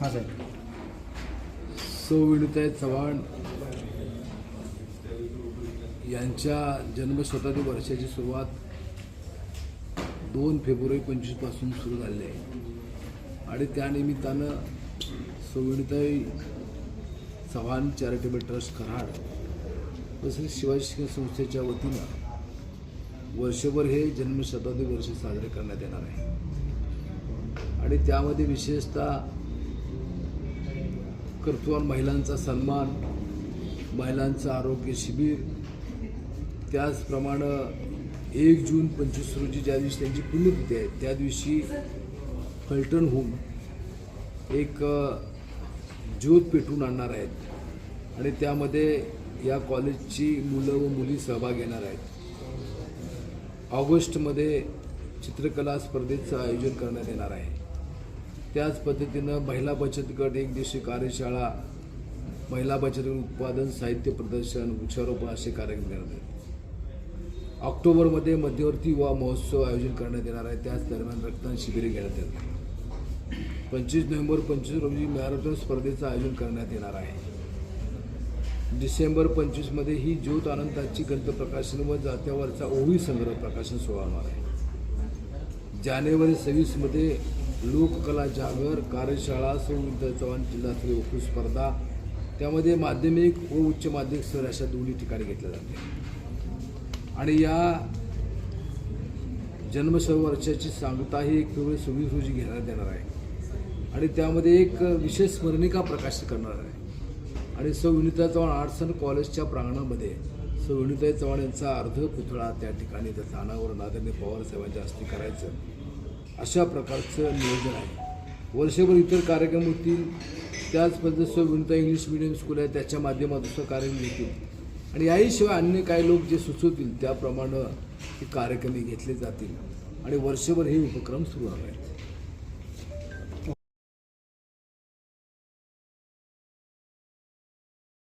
हां साहेब. सौ विणुताई चव्हाण यांच्या जन्मशताब्दी वर्षाची सुरुवात दोन फेब्रुवारी पंचवीसपासून सुरू झाली आहे. आणि त्यानिमित्तानं सौ चव्हाण चॅरिटेबल ट्रस्ट कराड तसेच शिवाजी शिक्षण संस्थेच्या वतीनं वर्षभर हे जन्मशताब्दी वर्ष साजरे करण्यात येणार आहे. आणि त्यामध्ये विशेषतः कर्तृत्वान महिलांचा सन्मान महिलांचं आरोग्य शिबिर. त्याचप्रमाणे एक जून पंचवीस रोजी ज्या दिवशी त्यांची पुण्यतिथी आहे त्या दिवशी फलटणहून एक ज्योत पेटवून आणणार आहेत. आणि त्यामध्ये या कॉलेजची मुलं व मुली सहभाग घेणार आहेत. ऑगस्टमध्ये चित्रकला स्पर्धेचं आयोजन करण्यात येणार आहे. त्याच पद्धतीनं महिला बचत गट एक दिवशी कार्यशाळा महिला बचत उत्पादन साहित्य प्रदर्शन वृक्षारोपण असे कार्यक्रम घेण्यात आहेत ऑक्टोबरमध्ये मध्यवर्ती युवा महोत्सव आयोजन करण्यात येणार आहे. त्याच दरम्यान रक्तदान शिबिरे घेण्यात येणार पंचवीस नोव्हेंबर पंचवीस रोजी मॅरेथॉन स्पर्धेचं आयोजन करण्यात येणार आहे. डिसेंबर पंचवीसमध्ये ही ज्योत अनंताची ग्रंथप्रकाशन व जात्यावरचा ओवी संग्रह प्रकाशन सोहळा होणार आहे. जानेवारी सव्वीसमध्ये लोककला जागर कार्यशाळा सौविद्या चव्हाण जिल्हास्तरीय वक्तृत्व स्पर्धा त्यामध्ये माध्यमिक व उच्च माध्यमिक स्तर अशा दोन्ही ठिकाणी घेतल्या जाते. आणि या जन्मशवर्षाची सांगता ही एक फेब्रुवारी सव्वीस रोजी घेण्यात येणार आहे. आणि त्यामध्ये एक विशेष स्मरणिका प्रकाशित करणार आहे. आणि सौ विनिता चव्हाण आर्ट्स अँड कॉलेजच्या प्रांगणामध्ये सौ चव्हाण यांचा अर्ध पुतळा त्या ठिकाणी त्याचा अनावरण आदरणीय पवार साहेबांच्या हस्ते करायचं. अशा प्रकारचं नियोजन आहे. वर्षभर इतर कार्यक्रम होतील त्याच पद्धतीचं विनता इंग्लिश मिडियम स्कूल आहे त्याच्या माध्यमातून कार्यक्रम घेतील आणि याहीशिवाय अन्य काही लोक जे सुचवतील त्याप्रमाणे हे कार्यक्रम घेतले जातील. आणि वर्षभर हे उपक्रम सुरू राहणार आहेत.